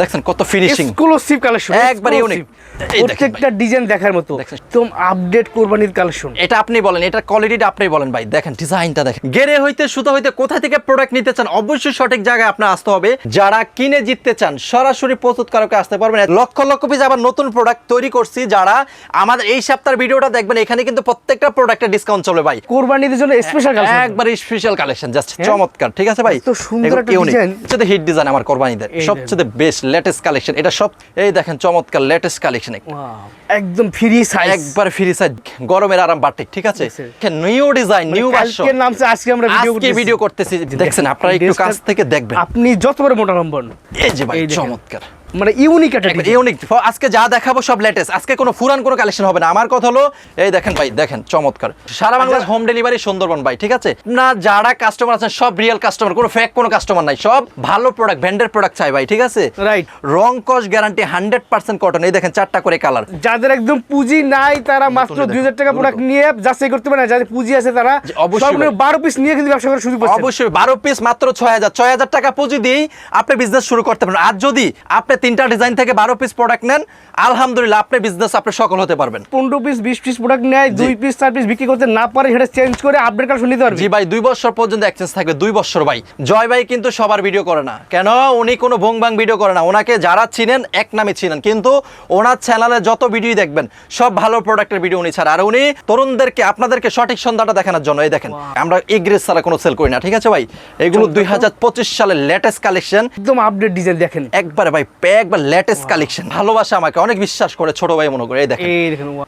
দেখছেন কত finishing exclusive collection একবার দেখেন প্রত্যেকটা ডিজাইন দেখার মতো। একদম আপডেট কোরবানির কালেকশন এটা আপনি বলেন এটা কোয়ালিটিটা আপনি বলেন ভাই। দেখেন ডিজাইনটা দেখেন। গেরে হইতে সুতো হইতে কোথা থেকে প্রোডাক্ট নিতে চান অবশ্যই সঠিক জায়গায় আপনার আসতে হবে। যারা কিনে জিততে চান সরাসরি প্রস্তুতকারকে আসতে পারবেন। লক্ষ লক্ষ পিস আবার নতুন প্রোডাক্ট তৈরি করছি যারা আমাদের এই সপ্তাহের ভিডিওটা দেখবেন এখানে কিন্তু প্রত্যেকটা প্রোডাক্টের ডিসকাউন্ট চলে ভাই। কোরবানিদের জন্য স্পেশাল কালেকশন একবার স্পেশাল কালেকশন জাস্ট? চমৎকার। ঠিক আছে ভাই? এত সুন্দর একটা। সবচেয়ে হিট ডিজাইন আমার কোরবানিদের। সবচেয়ে বেস্ট লেটেস্ট কালেকশন এটা সব এই দেখেন চমৎকার লেটেস্ট কালেকশন একদম ফ্রি সাইজ একবার ফ্রি সাইজ গরমের আরাম বাটিক ঠিক আছে? নিউ ডিজাইন নিউ ভার্সন কালকে নামছে আজকে আমরা ভিডিও আজকে ভিডিও করতেছি। দেখছেন আপনারা একটু কাছ থেকে দেখবেন। আপনি যত বড় মোটা নম্বর এই যে ভাই চমৎকার। মানে ইউনিক একটা। ইউনিক আজকে যা দেখাবো সব লেটেস্ট আজকে কোনো ফুরান কোনো কালেকশন হবে না। আমার কথা হলো এই দেখেন ভাই দেখেন চমৎকার। সারা বাংলাদেশ হোম ডেলিভারি সুন্দরবন ভাই ঠিক আছে? না যারা কাস্টমার আছেন সব রিয়েল কাস্টমার কোনো ফেক কোনো কাস্টমার নাই। সব ভালো প্রোডাক্ট ভ্যান্ডের প্রোডাক্ট চাই ভাই ঠিক আছে? রাইট রং কস গ্যারান্টি হান্ড্রেড পার্সেন্ট কটন এই দেখেন চারটা করে কালার যাদের একদম পুঁজি নাই তারা মাত্র দুই হাজার টাকা প্রোডাক্ট নিয়ে যাচাই করতে পারে না যাদের পুঁজি আছে তারা। অবশ্যই বারো পিস নিয়ে কিন্তু ব্যবসা করার সুযোগ পাচ্ছে অবশ্যই বারো পিস মাত্র ছয় হাজার। ছয় হাজার টাকা পুঁজি দিয়েই আপনি বিজনেস শুরু করতে পারেন আর যদি আপনি তিনটা ডিজাইন থেকে বারো পিস প্রোডাক্ট নেন আলহামদুলিল্লাহ আপনি বিজনেস আপনি সফল হতে পারবেন। পনেরো পিস বিশ পিস প্রোডাক্ট নেয় দুই পিস চার পিস বিক্রি করতে না পারে সেটা চেঞ্জ করে আপডেট কালেকশন নিতে পারবে। জি ভাই দুই বছর পর্যন্ত এক্সচেঞ্জ থাকবে দুই বছর ভাই। জয় ভাই কিন্তু সবার ভিডিও করে না। কেন? উনি কোনো ভং ভাং ভিডিও করে না। ওনাকে যারা চিনেন এক নামে চিনেন। কিন্তু ওনার চ্যানেলে যত ভিডিও দেখবেন। সব ভালো প্রোডাক্টের ভিডিও উনি ছাড়া। আর উনি তরুণদেরকে আপনাদেরকে সঠিক সন্ধ্যাটা দেখানোর জন্য এই দেখেন আমরা এগ্রেস ছাড়া কোনো সেল করি না ঠিক আছে ভাই? এগুলো দুই হাজার পঁচিশ সালের লেটেস্ট কালেকশন একদম আপডেট ডিজাইন দেখেন। একবারে ভাই একবার লেটেস্ট কালেকশন ভালোবাসা আমাকে অনেক বিশ্বাস করে ছোট ভাই মনে করে এই দেখেন।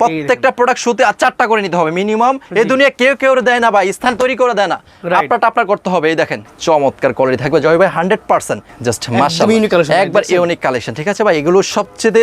প্রত্যেকটা প্রোডাক্ট শুতে আর চারটা করে নিতে হবে মিনিমাম এই দুনিয়া কেউ কেউ দেয় না ভাই স্থান তৈরি করে দেয় না. আপনারটা আপনার করতে হবে এই দেখেন চমৎকার কোয়ালিটি থাকবে। জয় ভাই হান্ড্রেড পার্সেন্ট জাস্ট collection, একবার ইউনিক কালেকশন ঠিক আছে ভাই? এগুলো সবচেয়ে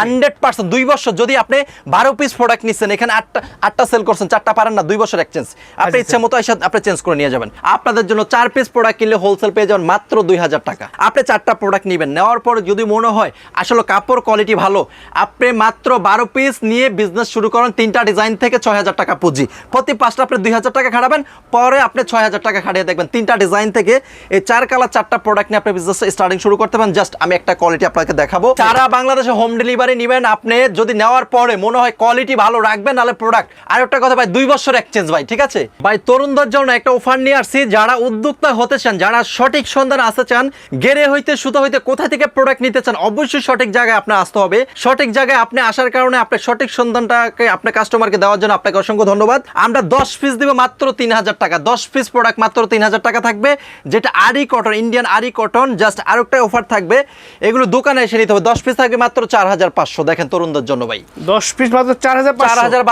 হান্ড্রেড পার্সেন্ট দুই বছর। যদি আপনি বারো পিস প্রোডাক্ট নিচ্ছেন এখানে আটটা আটটা সেল করছেন চারটা পারেন না দুই বছর এক্সচেঞ্জ আপনি আচ্ছা, ইচ্ছা মতো এসে আপনি চেঞ্জ করে নিয়ে যাবেন। আপনাদের জন্য চার পিস প্রোডাক্ট কিনলে হোলসেল পেয়ে যাবেন মাত্র দুই হাজার টাকা। আপনি চারটা প্রোডাক্ট নেবেন। নেওয়ার পর যদি মনে হয় আসলে কাপড় কোয়ালিটি ভালো আপনি মাত্র বারো পিস নিয়ে বিজনেস শুরু করেন তিনটা ডিজাইন থেকে ছয় হাজার টাকা পুঁজি। প্রতি পাঁচটা আপনি দুই হাজার টাকা খাটাবেন পরে আপনি ছয় হাজার টাকা খাটিয়ে দেখবেন। তিনটা ডিজাইন থেকে এই চার কালার চারটা প্রোডাক্ট নিয়ে আপনি বিজনেস স্টার্টিং শুরু করতে পারেন। জাস্ট আমি একটা কোয়ালিটি আপনাকে দেখাবো। সারা বাংলাদেশে হোম ডেলিভারি নেবেন আপনি যদি নেওয়ার পরে মনে হয় কোয়ালিটি ভালো রাখবেন নাহলে প্রোডাক্ট আর একটা কথা ভাই, দুই বছর এক্সচেঞ্জ ভাই, ঠিক আছে? ভাই, তরুণদের জন্য একটা অফার নিয়ে আসছি, যারা উদ্যোক্তা হতে চান, যারা সঠিক সন্ধান আসতে চান গেরে হইতে, সুতো হইতে কোথা থেকে প্রোডাক্ট নিতে চান, অবশ্যই সঠিক জায়গায় আপনার আসতে হবে। সঠিক জায়গায় আপনি আসার কারণে আপনি সঠিক সন্ধানটাকে, আপনার কাস্টমারকে দেওয়ার জন্য আপনাকে অসংখ্য ধন্যবাদ। আমরা দশ পিস দিব মাত্র তিন হাজার টাকা। দশ পিস প্রোডাক্ট মাত্র তিন হাজার টাকা থাকবে, যেটা আরি কটন ইন্ডিয়ান আরি কটন জাস্ট আর একটা অফার থাকবে। এগুলো দোকানে এসে নিতে হবে। দশ পিস থাকবে মাত্র চার হাজার পাঁচশো। দেখেন তরুণদের জন্য ভাই। দশ পিস মাত্র চার হাজার চার হাজার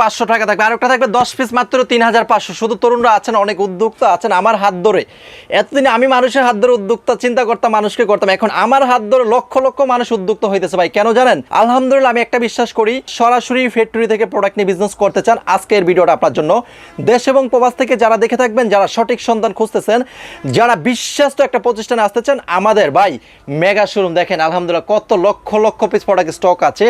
পাঁচশো টাকা থাকবে। আরেকটা থাকবে দশ পিস মাত্র তিন হাজার পাঁচশো। শুধু তরুণরা আছেন অনেক উদ্যোক্তা আছেন আমার হাত ধরে। এতদিন আমি মানুষের হাত ধরে উদ্যোক্তা চিন্তা করতাম মানুষকে করতাম। এখন আমার হাত ধরে লক্ষ লক্ষ মানুষ উদ্যোক্তা হইতেছে ভাই। কেন জানেন? আলহামদুলিল্লাহ আমি একটা বিশ্বাস করি সরাসরি ফ্যাক্টরি থেকে প্রোডাক্ট নিয়ে বিজনেস করতে চান আজকের ভিডিওটা আপনার জন্য। দেশ এবং প্রবাস থেকে যারা দেখে থাকবেন যারা সঠিক সন্ধান খুঁজতেছেন যারা বিশ্বাস্ত একটা প্রতিষ্ঠানে আসতে চান আমাদের ভাই মেগা শোরুম দেখেন আলহামদুলিল্লাহ কত lakh lakh piece product stock আছে।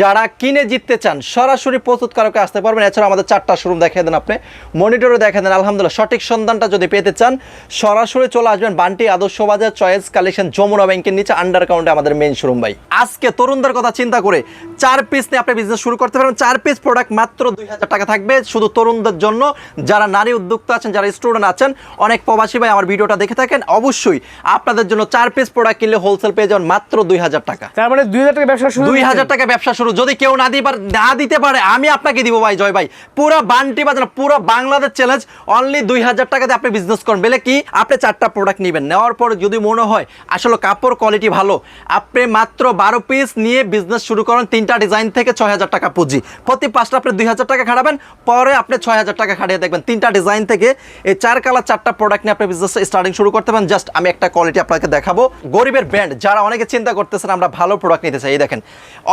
যারা কিনে জিততে চান সরাসরি প্রস্তুতকারকে আসতে পারবেন। এছাড়া আমাদের চারটা শোরুম দেখিয়ে দেন আপনি। মনিটরে দেখে দেন আলহামদুলিল্লাহ। সঠিক সন্ধানটা যদি পেতে চান সরাসরি চলে আসবেন বান্টি আদর্শ বাজার চয়েস কালেকশন যমুনা ব্যাংকের নিচে আন্ডার কাউন্টে আমাদের মেইন শোরুম ভাই। আজকে তরুণদের কথা চিন্তা করে চার পিস নিয়ে আপনি বিজনেস শুরু করতে পারবেন। চার পিস প্রোডাক্ট মাত্র দুই হাজার টাকা থাকবে শুধু তরুণদের জন্য। যারা নারী উদ্যোক্তা আছেন যারা স্টুডেন্ট আছেন অনেক প্রবাসী ভাই আমার ভিডিওটা দেখে থাকেন। অবশ্যই আপনাদের জন্য চার পিস প্রোডাক্ট কিনলে হোলসেল পেয়ে যাবেন মাত্র দুই হাজার টাকা। তার মানে দুই হাজার টাকা ব্যবসা শুরু দুই হাজার টাকা ব্যবসা শুরু। যদি কেউ না দিতে পারে না দিতে পারে, আমি আপনাকে দিব ভাই, জয় ভাই। পুরো বান্টি বাজার পুরো বাংলাদেশ চ্যালেঞ্জ অনলি দুই হাজার টাকাতে আপনি বিজনেস করেন। বেলে কি? আপনি চারটা প্রোডাক্ট নেবেন। নেওয়ার পরে যদি মনে হয়, আসলে কাপড় কোয়ালিটি ভালো, আপনি মাত্র বারো পিস নিয়ে বিজনেস শুরু করেন, তিনটা ডিজাইন থেকে ছয় হাজার টাকা পুঁজি। প্রতি পাঁচটা আপনি দুই হাজার টাকা খাটাবেন, পরে আপনি ছয় হাজার টাকা খাটিয়ে দেখবেন। তিনটা ডিজাইন থেকে এই চার কালার চারটা প্রোডাক্ট নিয়ে আপনি বিজনেস স্টার্টিং শুরু করতে পারেন। জাস্ট আমি একটা কোয়ালিটি আপনাকে দেখাবো। গরিবের ব্র্যান্ড যারা অনেকে চিন্তা করতেছেন, আমরা ভালো প্রোডাক্ট নিতে চাই। এই দেখেন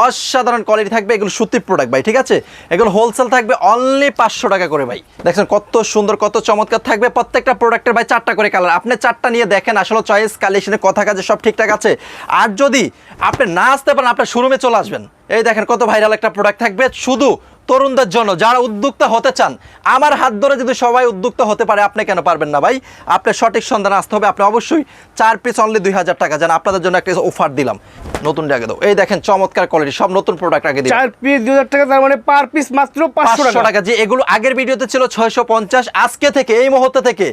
অসাধারণ কোয়ালিটি থাকবে, এগুলো সুতির প্রোডাক্ট ভাই, ঠিক আছে? এগুলো হোলসেল থাকবে অনলি পাঁচশো টাকা করে ভাই। দেখছেন কত সুন্দর, কত চমৎকার থাকবে প্রত্যেকটা প্রোডাক্টের ভাই চারটা করে কালার আপনি চারটা নিয়ে দেখেন আসলে চয়েস কালেকশনের কথা কাজে সব ঠিকঠাক আছে। আর যদি আপনি না আসতে পারেন, আপনার শোরুমে চলে আসবেন। এই দেখেন কত ভাইরাল একটা প্রোডাক্ট থাকবে, শুধু তরুণদের জন্য যারা উদ্যোক্তা হতে চান আমার হাত ধরে যদি সবাই উদ্যোক্তা হতে পারে আপনি কেন পারবেন না ভাই? আপনি সঠিক সন্ধান আসতে হবে আপনি অবশ্যই চার পিস অনলি দুই হাজার টাকা যান আপনাদের জন্য একটা অফার দিলাম। নতুন জায়গা দাও। এই দেখেন চমৎকার কোয়ালিটি সব নতুন প্রোডাক্ট আগে দিলাম চার পিস দুই হাজার টাকা তার মানে পার পিস মাত্র পাঁচশো টাকা। যে এগুলো আগের ভিডিওতে ছিল ছয়শো পঞ্চাশ আজকে থেকে এই মুহূর্তে থেকে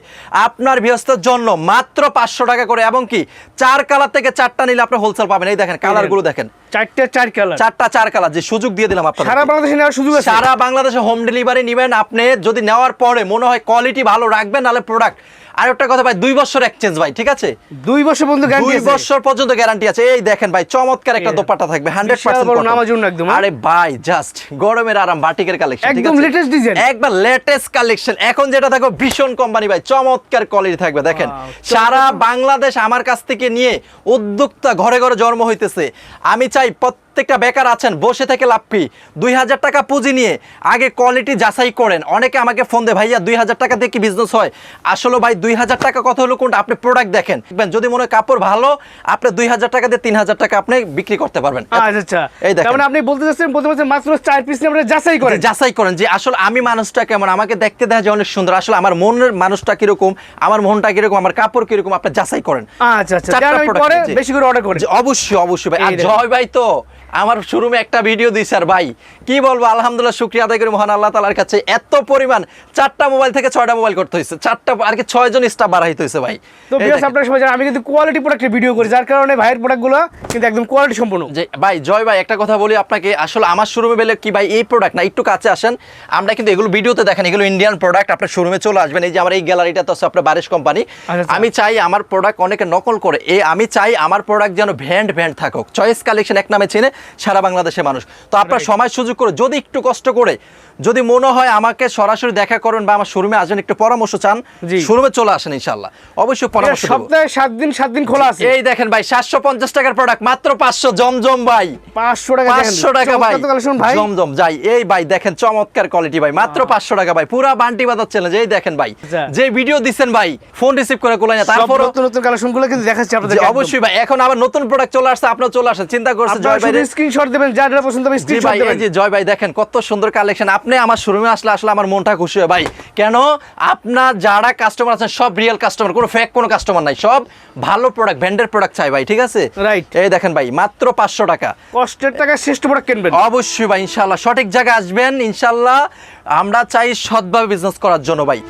আপনার বৃহস্পতির জন্য মাত্র পাঁচশো টাকা করে এবং কি চার কালার থেকে চারটা নিলে আপনি হোলসেল পাবেন। এই দেখেন কালারগুলো দেখেন। চারটে চার কালার চারটা চার কালার যে সুযোগ দিয়ে দিলাম সারা বাংলাদেশে নেওয়ার সুযোগ আছে? সারা বাংলাদেশে হোম ডেলিভারি নেবেন আপনি যদি নেওয়ার পরে মনে হয় কোয়ালিটি ভালো রাখবেন নাহলে প্রোডাক্ট আর একটা কথা ভাই দুই বছর এক্সচেঞ্জ ভাই ঠিক আছে? দুই বছর পর্যন্ত গ্যারান্টি দুই বছর পর্যন্ত গ্যারান্টি আছে। এই দেখেন ভাই চমৎকার একটা দোপাট্টা থাকবে হান্ড্রেড বড় একদম, হ্যাঁ? আরে ভাই জাস্ট গরমের আরাম বাটিকের কালেকশন একদম latest design। একবার লেটেস্ট কালেকশন এখন যেটা থাকবে ভীষণ কোম্পানি ভাই চমৎকার কোয়ালিটি থাকবে দেখেন। সারা বাংলাদেশ আমার কাছ থেকে নিয়ে উদ্যোক্তা ঘরে ঘরে জন্ম হইতেছে। আমি চাই প্রত্যেকটা বেকার আছেন বসে থেকে লাভি দুই হাজার টাকা পুঁজি নিয়ে আগে কোয়ালিটি যাচাই করেন। অনেকে আমাকে ফোন দেয় ভাইয়া দুই হাজার টাকা দিয়ে কি বিজনেস হয়? আসলে ভাই দুই হাজার টাকা কথা হলো কোনটা? আপনি প্রোডাক্ট দেখেন। দেখবেন, যদি মনে হয় কাপড় ভালো আপনি দুই হাজার টাকা দিয়ে তিন হাজার টাকা আপনি বিক্রি করতে পারবেন। আচ্ছা আচ্ছা। এই দেখেন। মানে আপনি বলতে চাচ্ছেন বলতে পারছেন মাত্র চার পিস নিয়ে যাচাই করেন? যাচাই করেন যে আসলে আমি মানুষটা কেমন? আমাকে দেখতে দেখা যায় অনেক সুন্দর। আসলে আমার মনের মানুষটা কীরকম? আমার মনটা কীরকম? আমার কাপড় কীরকম? আপনি যাচাই করেন। আচ্ছা আচ্ছা। বেশি করে অর্ডার করেন। অবশ্যই অবশ্যই ভাই। আর জয় ভাই তো আমার শোরুমে একটা ভিডিও দিই স্যার ভাই। কি বলব আলহামদুলিল্লাহ শুক্রিয়া আদায় করি মহান আল্লাহ তালার কাছে। এত পরিমাণ চারটা মোবাইল থেকে ছয়টা মোবাইল করতে হয়েছে চারটা আর কি ছয় জন স্টাফ বাড়াইতে হয়েছে ভাই। তো। আপনারা জানেন আমি কিন্তু কোয়ালিটি প্রোডাক্টের ভিডিও করি যার কারণে ভাইয়ের প্রোডাক্টগুলো কিন্তু একদম কোয়ালিটি সম্পূর্ণ। যে ভাই জয় ভাই একটা কথা বলি আপনাকে আসলে আমার শোরুমে বেলে কি ভাই এই প্রোডাক্ট না একটু কাছে আসেন। আমরা কিন্তু এগুলো ভিডিওতে দেখেন এগুলো ইন্ডিয়ান প্রোডাক্ট আপনার শোরুমে চলে আসবেন। এই যে আমার এই গ্যালারিটা তো আছে আপনার বারিশ কোম্পানি আচ্ছা, আচ্ছা। আমি চাই আমার প্রোডাক্ট অনেকে নকল করে। এই আমি চাই আমার প্রোডাক্ট যেন ভ্যান্ড ভ্যান্ড থাকুক। চয়েস কালেকশন এক নামে চেনে সারা বাংলাদেশের মানুষ। তো আপনার সময় সুযোগ করে যদি একটু কষ্ট করে যদি মনে হয় আমাকে সরাসরি দেখা করুন বা আমার শোরুমে আসবেন একটু পরামর্শ চান শোরুমে চলে আসেন ইনশাল্লাহ অবশ্যই পরামর্শ সপ্তাহে সাত দিন সাত দিন খোলা আছে। এই দেখেন ভাই সাতশো পঞ্চাশ টাকার প্রোডাক্ট মাত্র পাঁচশো জমজম ভাই। পাঁচশো টাকা পাঁচশো টাকা ভাই। জমজম যাই এই ভাই দেখেন চমৎকার কোয়ালিটি ভাই মাত্র পাঁচশো টাকা ভাই। পুরা বান্টি বাজার চ্যালেঞ্জ এই দেখেন ভাই। যে। ভিডিও দিচ্ছেন ভাই ফোন রিসিভ করে কোলাই না তারপর নতুন নতুন কালেকশনগুলো কিন্তু দেখাচ্ছি আপনাদের অবশ্যই ভাই এখন আবার নতুন প্রোডাক্ট চলে আসছে আপনার চলে আসেন চিন্তা করছেন জয় ভাই স্ক্রিনশট দেবেন যা যা পছন্দ হবে স্ক্রিনশট দেবেন। জয় ভাই দেখেন কত সুন্দর কালেকশন আপনি আমার শোরুমে আসলে আসলে আমার মনটা খুশি হয়। ভাই কেন? আপনার যারা কাস্টমার আছেন সব রিয়েল কাস্টমার কোনো ফেক কোনো কাস্টমার নাই। সব ভালো প্রোডাক্ট ব্র্যান্ডের প্রোডাক্ট চাই ভাই ঠিক আছে? রাইট এই দেখেন ভাই মাত্র পাঁচশো টাকা। কষ্টের টাকা শ্রেষ্ঠ প্রোডাক্ট কিনবেন। অবশ্যই ভাই ইনশাল্লাহ সঠিক জায়গায় আসবেন ইনশাল্লাহ আমরা চাই সৎভাবে বিজনেস করার জন্য ভাই।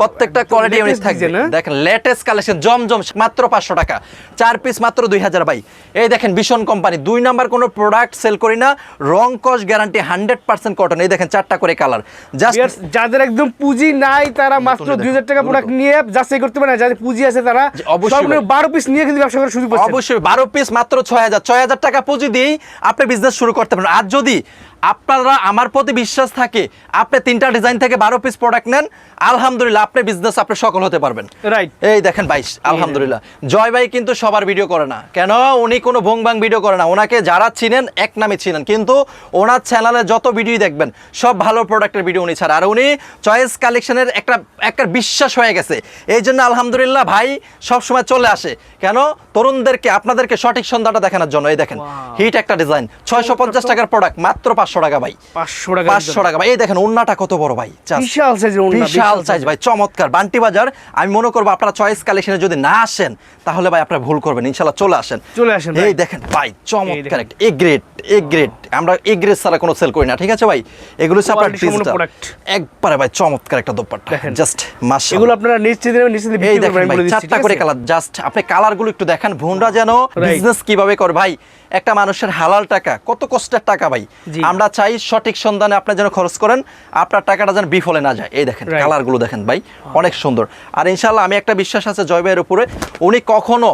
প্রত্যেকটা কোয়ালিটি latest থাকবে। হ্যাঁ? দেখেন লেটেস্ট কালেকশন জমজম মাত্র পাঁচশো টাকা। চার পিস মাত্র দুই হাজার ভাই। এই দেখেন ভীষণ কোম্পানি দুই নাম্বার কোনো প্রোডাক্ট সেল করি না। রং কস গ্যারান্টি হান্ড্রেড পার্সেন্ট কটন এই দেখেন চারটা করে কালার জাস্ট যাদের একদম পুঁজি নাই তারা মাত্র দুই হাজার টাকা প্রোডাক্ট নিয়ে যাচাই করতে পারে না। যাদের পুঁজি আছে তারা অবশ্যই। বারো পিস নিয়ে কিন্তু ব্যবসা করার সুযোগ অবশ্যই বারো পিস মাত্র ছয় হাজার। ছয় হাজার টাকা পুঁজি দিয়েই আপনি বিজনেস শুরু করতে পারেন। আর যদি আপনারা আমার প্রতি বিশ্বাস থাকে আপনি তিনটা ডিজাইন থেকে বারো পিস প্রোডাক্ট নেন আলহামদুলিল্লাহ আপনি বিজনেস আপনি সফল হতে পারবেন। রাইট এই দেখেন ভাই আলহামদুলিল্লাহ। জয় ভাই কিন্তু সবার ভিডিও করে না। কেন? উনি কোনো ভং ভাং ভিডিও করে না। ওনাকে যারা চিনেন এক নামে চিনেন। কিন্তু ওনার চ্যানেলে যত ভিডিও দেখবেন সব ভালো প্রোডাক্টের ভিডিও উনি ছাড়া। আর উনি চয়েস কালেকশনের একটা একটা বিশ্বাস হয়ে গেছে। এই জন্য আলহামদুলিল্লাহ ভাই সবসময় চলে আসে। কেন? তরুণদেরকে আপনাদেরকে সঠিক সন্ধ্যাটা দেখানোর জন্য। এই দেখেন হিট একটা ডিজাইন ছয়শো পঞ্চাশ টাকার প্রোডাক্ট মাত্র পাঁচশো টাকা ভাই। পাঁচশো টাকা পাঁচশো টাকা ভাই। এই দেখেন ওন্নাটা কত বড় ভাই। বিশাল সাইজের বিশাল সাইজ ভাই চমৎকার। বান্টি বাজার আমি মনে করব আপনারা চয়েস কালেকশনে যদি না আসেন তাহলে ভাই আপনারা ভুল করবেন। ইনশাল্লাহ চলে আসেন। চলে আসেন এই দেখেন ভাই চমৎকার একটা এ গ্রেড এ গ্রেড আমরা এ গ্রেড ছাড়া কোনো সেল করি না ঠিক আছে ভাই? এগুলো হচ্ছে আপনার। একবারে ভাই চমৎকার একটা দোপাট্টা। জাস্ট এগুলো আপনারা নিচে দেবেন নিচে দিয়ে এই দেখেন ভাই চারটা করে কালার জাস্ট আপনি কালারগুলো একটু দেখেন। ভুনরা যেন বিজনেস কীভাবে করে। ভাই একটা মানুষের হালাল টাকা কত কষ্টের টাকা ভাই। আমরা চাই সঠিক সন্ধানে আপনি যেন খরচ করেন আপনার টাকাটা যেন বিফলে না যায় এই দেখেন. কালারগুলো দেখেন ভাই অনেক সুন্দর আর ইনশাল্লাহ আমি একটা বিশ্বাস আছে জয় ভাইয়ের উপরে উনি কখনো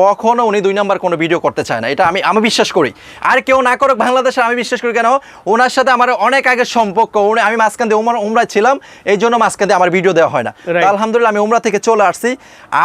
কখনো উনি দুই নাম্বার কোনো ভিডিও করতে চায় না। এটা আমি আমি বিশ্বাস করি। আর কেউ না করুক বাংলাদেশে আমি বিশ্বাস করি কেন? ওনার সাথে আমার অনেক আগের সম্পর্ক। উনি আমি মাঝখান দিয়ে উমরা উমরায় ছিলাম এই জন্য মাঝখান দিয়ে আমার ভিডিও দেওয়া হয় না। আলহামদুলিল্লাহ আমি উমরা থেকে চলে আসছি।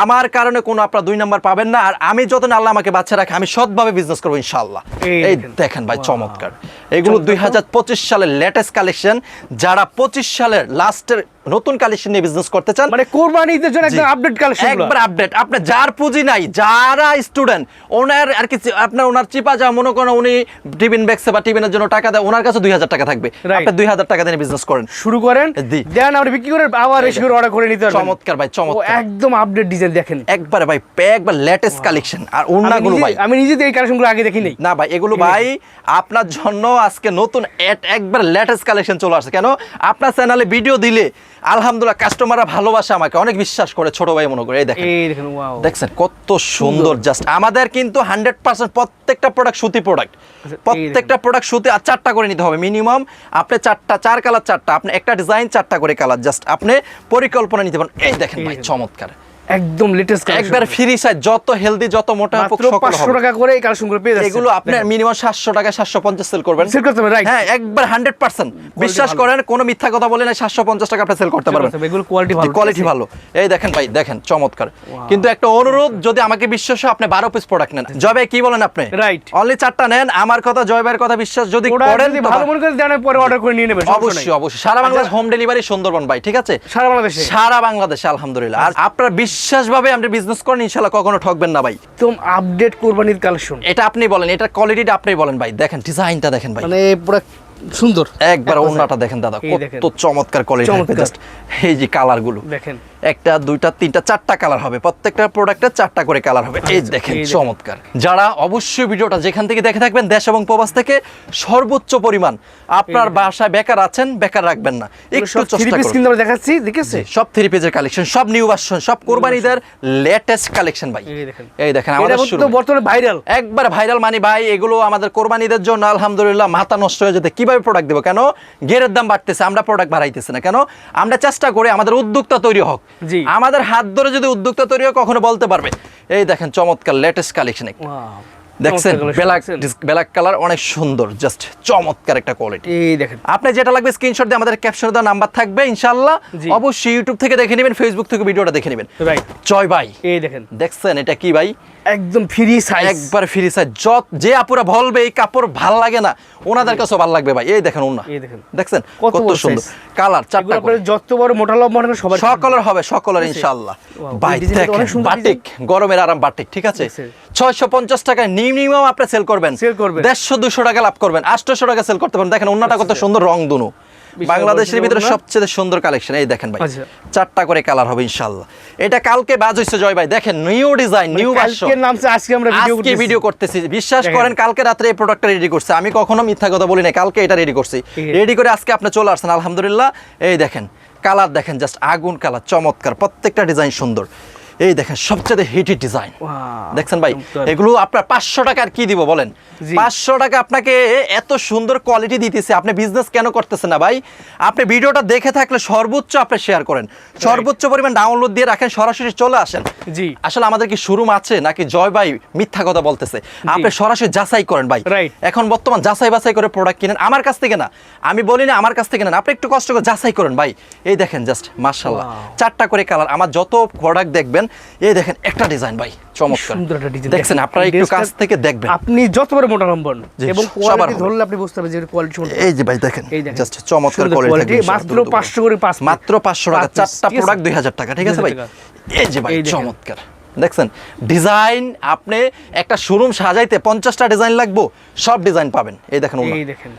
আমার কারণে কোনো আপনার দুই নাম্বার পাবেন না। আর আমি যত আল্লাহ আমাকে বাচ্চা রাখে আমি সৎভাবে বিজনেস করব ইনশাল্লাহ এই দেখেন। ভাই চমৎকার। এগুলো দুই হাজার পঁচিশ সালের লেটেস্ট কালেকশন যারা পঁচিশ সালের লাস্টের নতুন কালেকশন নিয়ে বিজনেস করতে চান মানে কোরবানিদের জন্য একদম আপডেট কালেকশন একবার আপডেট আপনার যার পুঁজি নাই যার যারা স্টুডেন্ট ওনার আর কি আপনার ওনার চিপা যা মনে করেন উনি টিফিন ব্যাগসে বা টিফিনের জন্য টাকা দেয় ওনার কাছে দুই হাজার টাকা থাকবে। আপনি দুই হাজার টাকা দিয়ে বিজনেস করেন। শুরু করেন দেন আপনি বিক্রি করে আবার এসে করে অর্ডার করে নিতে পারবেন। চমৎকার ভাই চমৎকার। একদম আপডেট ডিজাইন দেখেন। একবারে ভাই একবার লেটেস্ট কালেকশন আর আমি ওড়নাগুলো ভাই। আমি নিজে এই কালেকশনগুলো আগে দেখি নেই না ভাই এগুলো ভাই আপনার জন্য আজকে নতুন এক- একবার লেটেস্ট কালেকশন চলে আসছে। কেন? আপনার চ্যানেলে ভিডিও দিলে আলহামদুলিল্লাহ কাস্টমাররা ভালোবাসে আমাকে অনেক বিশ্বাস করে ছোট ভাই মনে করে। এই দেখেন এই দেখেন ওয়াও দেখছেন কত সুন্দর জাস্ট আমাদের কিন্তু হান্ড্রেড পার্সেন্ট প্রত্যেকটা প্রোডাক্ট সুতি প্রোডাক্ট প্রত্যেকটা প্রোডাক্ট সুতি আর চারটা করে নিতে হবে মিনিমাম আপনি চারটা চার কালার চারটা আপনি একটা ডিজাইন চারটা করে কালার জাস্ট আপনি পরিকল্পনা নিতে পারেন। এই দেখেন ভাই দেখেন। চমৎকার। একদম লেটেস্ট একবার ফ্রি সাইজ যত হেলদি যত মোটা সকল পাঁচশো হবে। টাকা করে এই কালেকশনগুলো পেয়ে যাচ্ছে এগুলো মিনিমাম সাতশো টাকা সাতশো পঞ্চাশ সেল করবেন। সেল করতে রাইট হ্যাঁ একবার হান্ড্রেড পার্সেন্ট বিশ্বাস করেন কোনো মিথ্যা কথা বলে না সাতশো পঞ্চাশ টাকা আপনি সেল করতে পারবেন। এগুলো কোয়ালিটি ভালো কোয়ালিটি ভালো। এই দেখেন ভাই দেখেন চমৎকার। কিন্তু একটা অনুরোধ যদি আমাকে বিশ্বাস হয় আপনি বারো পিস প্রোডাক্ট নেন। জবে কি বলেন আপনি? Right. অনলি চারটা নেন আমার কথা জয় ভাইয়ের কথা বিশ্বাস যদি করেন ভালো মনে করে দেন পরে অর্ডার করে নিয়ে নেবেন অবশ্যই অবশ্যই। সারা বাংলাদেশ হোম ডেলিভারি সুন্দরবন ভাই ঠিক আছে? সারা বাংলাদেশে? সারা বাংলাদেশে আলহামদুলিল্লাহ। আর আপনার বিশ্বাস ভাবে আপনি বিজনেস করেন ইনশাল্লাহ কখনো ঠকবেন না ভাই। একদম আপডেট কোরবানির কালেকশন এটা আপনি বলেন এটা কোয়ালিটিটা আপনি বলেন ভাই। দেখেন ডিজাইনটা দেখেন ভাই। মানে পুরো সুন্দর। একবার ওন্নাটা দেখেন দাদা কত চমৎকার কোয়ালিটি এই যে কালারগুলো দেখেন। একটা দুইটা তিনটা চারটা কালার হবে। প্রত্যেকটা প্রোডাক্টের চারটা করে কালার হবে। এই আচ্ছা, দেখেন চমৎকার। যারা অবশ্যই ভিডিওটা যেখান থেকে দেখে থাকবেন দেশ এবং প্রবাস থেকে সর্বোচ্চ পরিমাণ। আপনার বাসায় বেকার আছেন বেকার রাখবেন না। একটু চেষ্টা করুন। কিন্তু আমরা দেখাচ্ছি দেখেছে? সব থ্রি পেজের কালেকশন সব নিউ ভার্সন সব কোরবানিদের লেটেস্ট কালেকশন ভাই। এই দেখেন। এই দেখেন আমাদের শুরু বর্তমানে ভাইরাল একবার ভাইরাল মানি ভাই এগুলো আমাদের কোরবানিদের জন্য আলহামদুলিল্লাহ মাথা নষ্ট হয়ে যেতে। কীভাবে প্রোডাক্ট দেবো? কেন? গেরের দাম বাড়তেছে আমরা প্রোডাক্ট বাড়াইতেছি না। কেন? আমরা চেষ্টা করি আমাদের উদ্যোক্তা তৈরি হোক। জি। আমাদের হাত ধরে যদি উদ্যোক্তা তৈরি হয় কখনো বলতে পারবে। এই দেখেন চমৎকার লেটেস্ট কালেকশন দেখছেন? ব্ল্যাক ব্ল্যাক কালার অনেক সুন্দর জাস্ট চমৎকার একটা কোয়ালিটি এই দেখেন। আপনি যেটা লাগবে স্ক্রিনশট দিয়ে আমাদের ক্যাপশনে দেওয়া নাম্বার থাকবে ইনশাআল্লাহ। অবশ্যই ইউটিউব থেকে দেখে নেবেন ফেসবুক থেকে ভিডিওটা দেখে নেবেন। রাইট জয় ভাই। এই দেখেন। দেখছেন এটা কি ভাই? একদম ফ্রি সাইজ একবার ফ্রি সাইজ যত যে আপুরা বলবে এই কাপড় ভালো লাগে না ওনাদের কাছেও ভালো লাগবে ভাই। এই দেখেন ওনা এই দেখেন। দেখছেন? কত সুন্দর। কালার চারটা আপনার যত বড় মোটা লম্বা মনে সবার সকলের হবে সকলের ইনশাআল্লাহ। ভাই দেখেন বাটিক গরমের আরাম বাটিক ঠিক আছে? দেখছেন। ছয়শো পঞ্চাশ টাকা মিনিমাম আপনি সেল করবেন। সেল করবেন। দেড়শো দুশো টাকা লাভ করবেন। আটশোশো টাকা সেল করতে পারেন দেখেন ওনাটা কত সুন্দর রং দুনু। বাংলাদেশের ভিতরে সবচেয়ে সুন্দর কালেকশন এই দেখেন ভাই। আচ্ছা। চারটা করে কালার হবে ইনশাআল্লাহ। এটা কালকে বাজ হইছে জয় ভাই দেখেন নিউ ডিজাইন নিউ ভার্সন নামছে আজকে আমরা ভিডিও আজকে ভিডিও করতেছি। বিশ্বাস করেন কালকে রাত্রে এই প্রোডাক্টটা রেডি করছে। আমি কখনো মিথ্যা কথা বলি না কালকে এটা রেডি করছি। রেডি করে আজকে আপনি চলে আসছেন আলহামদুলিল্লাহ। এই দেখেন কালার দেখেন জাস্ট আগুন কালার চমৎকার প্রত্যেকটা ডিজাইন সুন্দর। এই দেখেন সবচেয়ে হিটেড ডিজাইন দেখছেন ভাই? এগুলো আপনার পাঁচশো টাকা আর কি দিব বলেন? পাঁচশো টাকা আপনাকে এত সুন্দর কোয়ালিটি দিতেছে আপনি বিজনেস কেন করতেছেন না ভাই? আপনি ভিডিওটা দেখে থাকলে সর্বোচ্চ আপনি শেয়ার করেন। সর্বোচ্চ পরিমাণ ডাউনলোড দিয়ে রাখেন সরাসরি চলে আসেন। জি। আসলে আমাদের কি শোরুম আছে নাকি জয় ভাই মিথ্যা কথা বলতেছে? আপনি সরাসরি যাচাই করেন ভাই। এখন বর্তমান যাচাই বাছাই করে প্রোডাক্ট কিনেন আমার কাছ থেকে না আমি বলি না আমার কাছ থেকে নেন আপনি একটু কষ্ট করে যাচাই করেন ভাই। এই দেখেন জাস্ট মার্শাল্লাহ চারটা করে কালার আমার যত প্রোডাক্ট দেখবেন এই দেখেন একটা ডিজাইন ভাই চমৎকার। সুন্দর একটা ডিজাইন দেখছেন আপনারা একটু কাছ থেকে দেখবেন। আপনি যত বড় মোটা লম্বা হন জি, এবং কোয়ালিটি ধরলে আপনি বুঝতে পারবেন যে কোয়ালিটি এই যে ভাই দেখেন জাস্ট চমৎকার কোয়ালিটি মাত্র 500 করে পাঁচ মাত্র পাঁচশো টাকা চারটা প্রোডাক্ট টাকা ঠিক আছে ভাই? এই যে ভাই চমৎকার। দেখছেন? ডিজাইন আপনি একটা শোরুম সাজাইতে পঞ্চাশটা ডিজাইন লাগবো সব ডিজাইন পাবেন। এই দেখেন।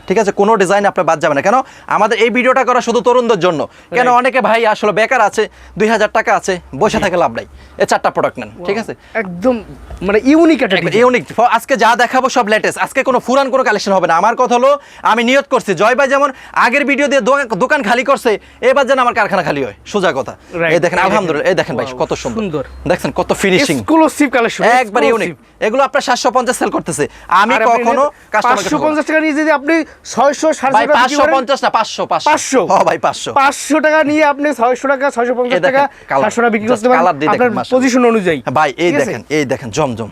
ঠিক আছে? কোনো ডিজাইন আপনি বাদ যাবে না। কেন? আমাদের এই ভিডিওটা করা শুধু তরুণদের জন্য। কেন? অনেকে ভাই আসলে বেকার আছে দুই হাজার টাকা আছে বসে থাকে লাভ নাই। এই চারটা প্রোডাক্ট নেন। ঠিক আছে? একদম মানে ইউনিক। ইউনিক আজকে যা দেখাবো সব লেটেস্ট আজকে কোনো ফুরান কোনো কালেকশন হবে না। আমার কথা হলো আমি নিয়ত করছি জয় ভাই যেমন আগের ভিডিও দিয়ে দোকান- খালি করছে এবার যেন আমার কারখানা খালি হয়। সোজা কথা। এই দেখেন আলহামদুলিল্লাহ। এই দেখেন। ভাই কত সুন্দর। সুন্দর। দেখছেন কত ফিনিশিং এক্সক্লুসিভ কালেকশন একবার ইউনিক এগুলো আপনার সাতশো পঞ্চাশ সেল করতেছে। আমি কখনো পাঁচশো কাস্টমার পঞ্চাশ টাকা নিয়ে যদি আপনি ছয়শো সাড়ে ভাই ছয়শো বিক্রি পাঁচশো করেন, পঞ্চাশ না পাঁচশো পাঁচশো। পাঁচশো। ও ভাই পাঁচশো। পাঁচশো টাকা নিয়ে আপনি ছয়শো টাকা ছয়শো পঞ্চাশ এই দেখেন, টাকা colour। সাতশো টাকা বিক্রি করতে পারেন আপনার পজিশন অনুযায়ী। ভাই এই দেখেন এই দেখেন জমজম।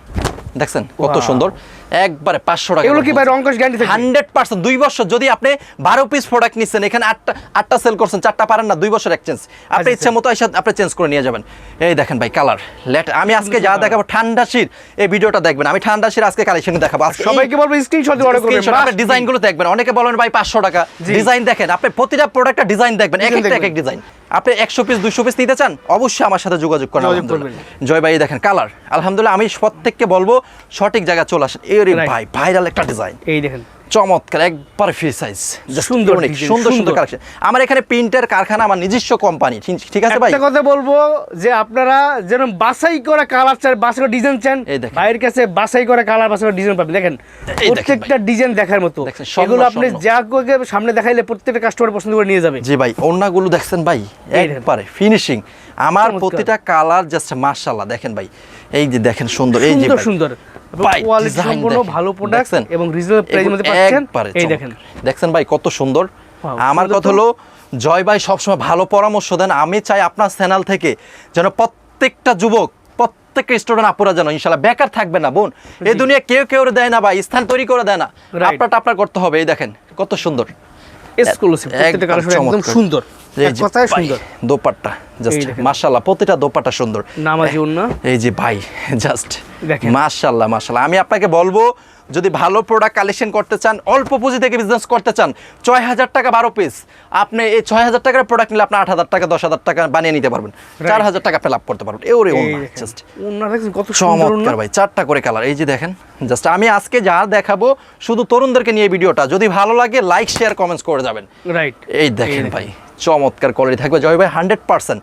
দেখছেন কত সুন্দর? একবারে পাঁচশো টাকা এগুলো কি ভাই রঙ্কশ গ্যারান্টি হান্ড্রেড পার্সেন্ট। দুই বছর যদি আপনি বারো পিস প্রোডাক্ট নিচ্ছেন এখানে আটটা আটটা সেল করছেন চারটা পারেন না দুই বছর এক্সচেঞ্জ আপনি আচ্ছা, ইচ্ছা মতো এসে আপনি চেঞ্জ করে নিয়ে যাবেন। এই দেখেন ভাই কালার লেট আমি আজকে যা দেখাবো ঠান্ডা শীত এই ভিডিওটা দেখবেন। আমি ঠান্ডা শীত আজকে কালেকশন দেখাবো। সবাইকে বলব স্ক্রিনশট দিয়ে অর্ডার করবেন। ডিজাইনগুলো দেখবেন। অনেকে বলেন ভাই পাঁচশো টাকা। ডিজাইন দেখেন আপনি প্রতিটা প্রোডাক্টের ডিজাইন দেখবেন। এক একটা এক এক ডিজাইন আপনি একশো পিস দুশো পিস নিতে চান অবশ্যই আমার সাথে যোগাযোগ করেন জয় ভাই দেখেন কালার আলহামদুলিল্লাহ আমি প্রত্যেককে বলব সঠিক জায়গায় চলে আসেন। ভাইরাল একটা ডিজাইন এই দেখেন। চমৎকার একবার ফ্রি সাইজ সুন্দর অনেক সুন্দর সুন্দর। কালেকশন আমার এখানে প্রিন্টের কারখানা আমার নিজস্ব কোম্পানি ঠিক আছে ভাই? একটা কথা বলব যে আপনারা যেন বাছাই করা কালার চান বাছাই করা ডিজাইন চান ভাইয়ের কাছে বাছাই করা কালার বাছাই করা ডিজাইন পাবেন। দেখেন প্রত্যেকটা ডিজাইন দেখার মতো। এগুলো আপনি যা সামনে দেখাইলে প্রত্যেকটা কাস্টমার পছন্দ করে নিয়ে যাবে। জি ভাই ওড়নাগুলো দেখছেন ভাই? একবারে ফিনিশিং আমার প্রতিটা কালার জাস্ট মার্শাল্লাহ দেখেন ভাই। এই যে দেখেন সুন্দর এই যে সুন্দর সুন্দর। কোয়ালিটি সম্পূর্ণ ভালো প্রোডাক্ট এবং রিজনেবল প্রাইসের মধ্যে একবারে এই দেখেন। দেখছেন ভাই কত সুন্দর। আমার কথা হলো জয় ভাই সবসময় ভালো পরামর্শ দেন। আমি চাই আপনার চ্যানেল থেকে যেন প্রত্যেকটা যুবক প্রত্যেকটা স্টুডেন্ট আপুরা যেন ইনশাল্লাহ বেকার থাকবে না বোন। এই দুনিয়া কেউ কেউ দেয় না ভাই স্থান তৈরি করে দেয় না। Right. আপনারটা করতে হবে এই দেখেন কত সুন্দর। একদম। সুন্দর। দোপাট্টা জাস্ট মাশাআল্লাহ প্রতিটা দোপাট্টা সুন্দর। নামাজি উন্না। এই যে ভাই জাস্ট দেখেন। মাশাআল্লাহ মাশাআল্লাহ। আমি আপনাকে বলব যদি ভালো প্রোডাক্ট কালেকশন করতে চান অল্প পুঁজি থেকে বিজনেস করতে চান ছয় হাজার টাকা বারো পিস আপনি এই ছয় হাজার টাকার প্রোডাক্ট নিলে আপনি আট হাজার টাকা দশ হাজার টাকা বানিয়ে নিতে পারবেন। চার হাজার টাকা আপনি লাভ করতে পারবেন। এওরে চমৎকার ভাই চারটা করে কালার এই যে দেখেন জাস্ট আমি আজকে যা দেখাবো শুধু তরুণদেরকে নিয়ে ভিডিওটা। যদি ভালো লাগে লাইক শেয়ার কমেন্টস করে যাবেন। রাইট এই দেখেন ভাই চমৎকার কোয়ালিটি থাকবে। জয় ভাই hundred percent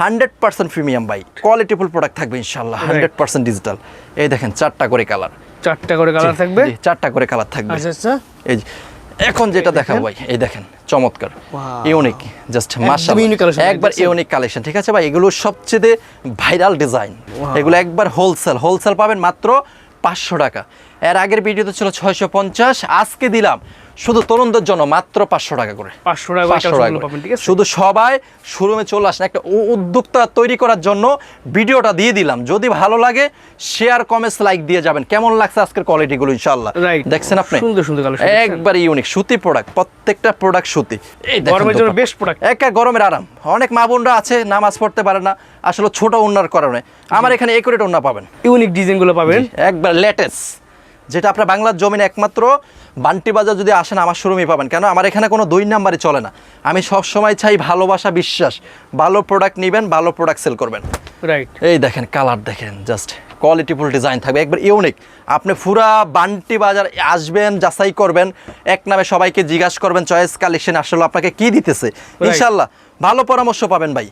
hundred percent premium ভাই। কোয়ালিটিফুল প্রোডাক্ট থাকবে ইনশাল্লাহ হান্ড্রেড পার্সেন্ট ডিজিটাল এই দেখেন চারটা করে কালার চারটা করে কালার থাকবে? চারটা করে কালার থাকবে। আচ্ছা আচ্ছা। এই এখন যেটা দেখাবো ভাই এই দেখেন চমৎকার। ইউনিক জাস্ট মাশাআল্লাহ একবার ইউনিক কালেকশন ঠিক আছে ভাই? এগুলো সবচেয়ে ভাইরাল ডিজাইন এগুলো একবার হোলসেল হোলসেল পাবেন মাত্র পাঁচশো টাকা। এর আগের ভিডিওতে ছিল ছয়শো পঞ্চাশ আজকে দিলাম শুধু তরুণদের জন্য মাত্র পাঁচশো টাকা করে। পাঁচশো টাকা শুধু সবাই শোরুমে চলে আসেন। একটা উদ্যোক্তা তৈরি করার জন্য ভিডিওটা দিয়ে দিলাম। যদি ভালো লাগে শেয়ার কমেন্টস লাইক দিয়ে যাবেন। কেমন লাগছে আজকের কোয়ালিটিগুলো ইনশাআল্লাহ। Right. দেখছেন আপনি? সুন্দর সুন্দর একবার ইউনিক সুতি প্রোডাক্ট প্রত্যেকটা প্রোডাক্ট সুতি। এই গরমের জন্য বেস্ট প্রোডাক্ট একা গরমের আরাম। অনেক মা বোনরা আছে নামাজ পড়তে পারে না। আসলে ছোট উন্নার কারণে। আমার এখানে একুরেট উন্না পাবেন। ইউনিক ডিজাইনগুলো পাবেন। একবার লেটেস্ট যেটা আপনার বাংলার জমিনে একমাত্র বান্টি বাজার যদি আসেন আমার শোরুমে পাবেন। কেন? আমার এখানে কোনো দুই নাম্বারই চলে না। আমি সব সময় চাই ভালোবাসা বিশ্বাস। ভালো প্রোডাক্ট নেবেন ভালো প্রোডাক্ট সেল করবেন। রাইট এই দেখেন কালার দেখেন জাস্ট কোয়ালিটিফুল ডিজাইন থাকবে। একবার ইউনিক আপনি ফুরা বান্টি বাজার আসবেন যাচাই করবেন এক নামে সবাইকে জিজ্ঞাসা করবেন চয়েস কালেকশন আসলে আপনাকে কি দিতেছে? ইনশাল্লাহ। ভালো পরামর্শ পাবেন ভাই।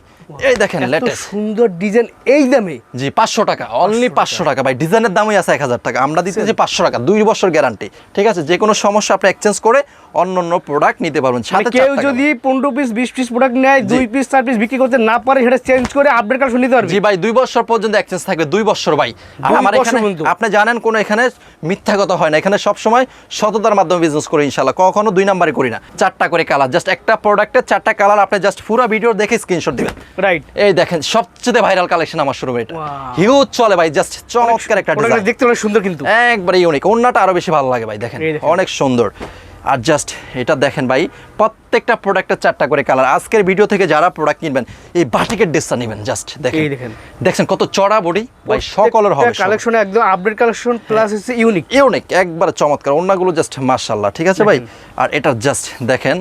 এই দেখেন লেটেস্ট সুন্দর ডিজাইন এই দামে? জি পাঁচশো টাকা অনলি পাঁচশো টাকা। ভাই। ডিজাইনের দামই আছে এক হাজার টাকা। আমরা দিতেছি পাঁচশো টাকা দুই বছর গ্যারান্টি ঠিক আছে? যে কোনো সমস্যা আপনি এক্সচেঞ্জ করে অন্য অন্য প্রোডাক্ট নিতে পারবেন। মানে সাথে কেউ যদি পনেরো পিস বিশ পিস প্রোডাক্ট নেয় দুই পিস চার পিস বিক্রি করতে না পারে সেটা চেঞ্জ করে আপডেট কালেকশন নিতে পারবে। জি ভাই দুই বছর পর্যন্ত এক্সচেঞ্জ থাকবে দুই বছর ভাই। আর আমার এখানে আপনি জানেন কোন এখানে মিথ্যা কথা হয় না। এখানে সব সময় সততার মাধ্যমে বিজনেস করি ইনশাল্লাহ কখনো দুই নাম্বারে করি না। চারটা করে কালার জাস্ট একটা প্রোডাক্টের চারটা কালার আপনি জাস্ট পুরো ভিডিও দেখে স্ক্রিনশট দিবেন। রাইট এই দেখেন সবচেয়ে ভাইরাল কালেকশন আমার শুরু এটা. হিউজ চলে ভাই জাস্ট চমৎকার একটা ডিজাইন দেখতে অনেক সুন্দর কিন্তু। একবারে ইউনিক অন্যটা আরও বেশি ভালো লাগে ভাই দেখেন। অনেক সুন্দর। আর জাস্ট এটা দেখেন ভাই প্রত্যেকটা প্রোডাক্টের চারটা করে কালার আজকের ভিডিও থেকে যারা প্রোডাক্ট কিনবেন এই বাটিকের ড্রেসটা নেবেন জাস্ট দেখেন। দেখেন। দেখছেন কত চড়া বডি ভাই সকলের হবে কালেকশন একদম আপডেট কালেকশন প্লাস হচ্ছে ইউনিক ইউনিক একবার চমৎকার। অন্যগুলো জাস্ট মাশাআল্লাহ ঠিক আছে ভাই? আর এটা জাস্ট দেখেন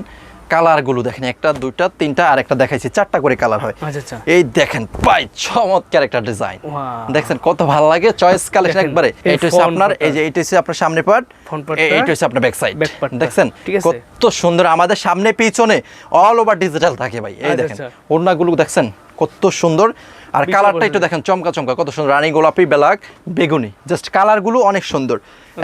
কালারগুলো দেখেন একটা দুইটা তিনটা আর একটা দেখাইছি চারটা করে কালার হয়। আচ্ছা আচ্ছা। এই দেখেন পাই চমৎকার একটা ডিজাইন। দেখছেন কত ভালো লাগে চয়েস কালেকশন একবারে। এটা হচ্ছে আপনার এই যে এটা হচ্ছে আপনার সামনে পার্ট এইটা হচ্ছে আপনার ব্যাক সাইড। দেখছেন কত সুন্দর আমাদের সামনে পিছনে অল ওভার ডিজিটাল থাকে ভাই। এই আচ্ছা, দেখেন। ওড়নাগুলো দেখছেন কত সুন্দর। আর কালারটা একটু দেখেন চমকা চমকা কত সুন্দর। রানী গোলাপি বেলাক বেগুনি। জাস্ট কালারগুলো অনেক সুন্দর।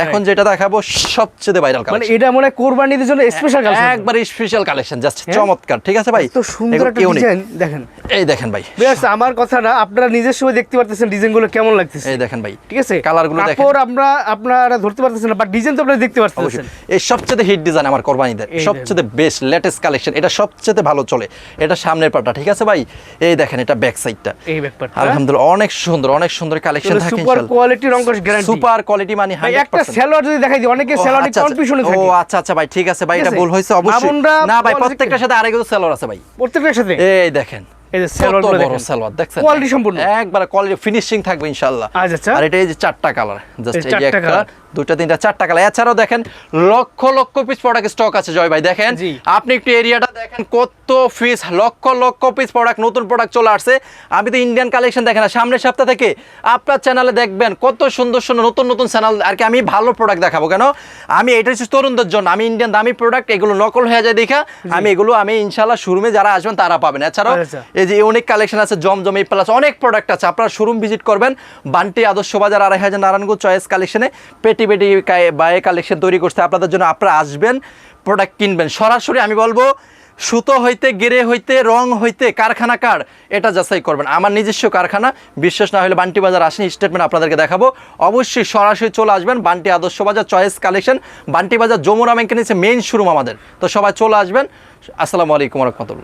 এখন যেটা দেখাবো সবচেয়ে ভাইরাল মানে এটা মনে হয় কোরবানিদের জন্য স্পেশাল কালেকশন একবার স্পেশাল কালেকশন জাস্ট? চমৎকার। ঠিক আছে ভাই? তো সুন্দর একটা ডিজাইন দেখেন। এই দেখেন ভাই। বেশ আমার কথা না আপনারা নিজের সময় দেখতে পারতেছেন ডিজাইনগুলো কেমন লাগতেছে। এই দেখেন ভাই। ঠিক আছে? কালারগুলো দেখেন। কাপড় আমরা আপনারা ধরতে পারতেছেন না বাট ডিজাইন তো আপনারা দেখতে পারতেছেন। এই সবচেয়ে হিট ডিজাইন আমার কোরবানিদের। সবচেয়ে বেস্ট লেটেস্ট কালেকশন এটা সবচেয়ে ভালো চলে। এটা সামনের পাটা ঠিক আছে ভাই? এই দেখেন এটা ব্যাক সাইডটা এই ব্যাপারটা। আলহামদুলিল্লাহ অনেক সুন্দর অনেক সুন্দর কালেকশন থাকে সুপার কোয়ালিটি রঙ্কশ গ্যারান্টি সুপার কোয়ালিটি মানে ভাই একটা 100% সেলোয়ার যদি দেখাই দিই অনেকে ও, সেলোয়ার আচ্ছা, আচ্ছা। ও আচ্ছা আচ্ছা ভাই ঠিক আছে ভাই এটা ভুল হয়েছে অবশ্যই। না ভাই প্রত্যেকটার সাথে আরেকটা সেলর আছে ভাই। প্রত্যেকটার সাথে? এই দেখেন এই যে দেখেন। দেখছেন? সম্পূর্ণ। একবার কোয়ালিটি ফিনিশিং থাকবে ইনশাআল্লাহ। আচ্ছা। আর এটা এই যে চারটা কালার জাস্ট এই যে একটা। দুইটা তিনটা চারটা কালার। এছাড়াও দেখেন lakh lakh piece product stock আছে জয় ভাই। দেখেন। আপনি একটু এরিয়াটা দেখেন কত piece lakh lakh piece product নতুন প্রোডাক্ট চলে আসছে। আমি তো ইন্ডিয়ান কালেকশন দেখেন না। সামনের সপ্তাহ থেকে আপনার চ্যানেলে দেখবেন কত সুন্দর সুন্দর নতুন নতুন চ্যানেল আর কি আমি ভালো প্রোডাক্ট দেখাবো। কেন? আমি এটা হচ্ছে তরুণদের জন্য। আমি ইন্ডিয়ান দামি প্রোডাক্ট এগুলো নকল হয়ে যায় দেখা। আমি এগুলো আমি ইনশাল্লাহ শোরুমে যারা আসবেন তারা পাবেন। এছাড়াও। এই যে অনেক কালেকশন আছে জমজম এই প্লাস অনেক প্রোডাক্ট আছে। আপনারা শোরুম ভিজিট করবেন। বান্টি আদর্শ বাজার আড়াই হাজার নারায়ণগঞ্জ চয়েস কালেকশনে পেটি পেটি বায়ে কালেকশন তৈরি করতে আপনাদের জন্য আপনারা আসবেন প্রোডাক্ট কিনবেন। সরাসরি আমি বলব, সুতো হইতে গেরে হইতে, রং হইতে, কারখানা কার, এটা যাচাই করবেন। আমার নিজস্ব কারখানা, বিশ্বাস না হলে বান্টি বাজার আসেন স্টেটমেন্ট আপনাদেরকে দেখাবো। অবশ্যই সরাসরি চলে আসবেন, বান্টি আদর্শ বাজার চয়েস কালেকশন বান্টি বাজার যমুনা ব্যাংকের নিচে মেইন শোরুম আমাদের। তো সবাই চলে আসবেন। আসসালামু আলাইকুম রহমতুল্লাহ।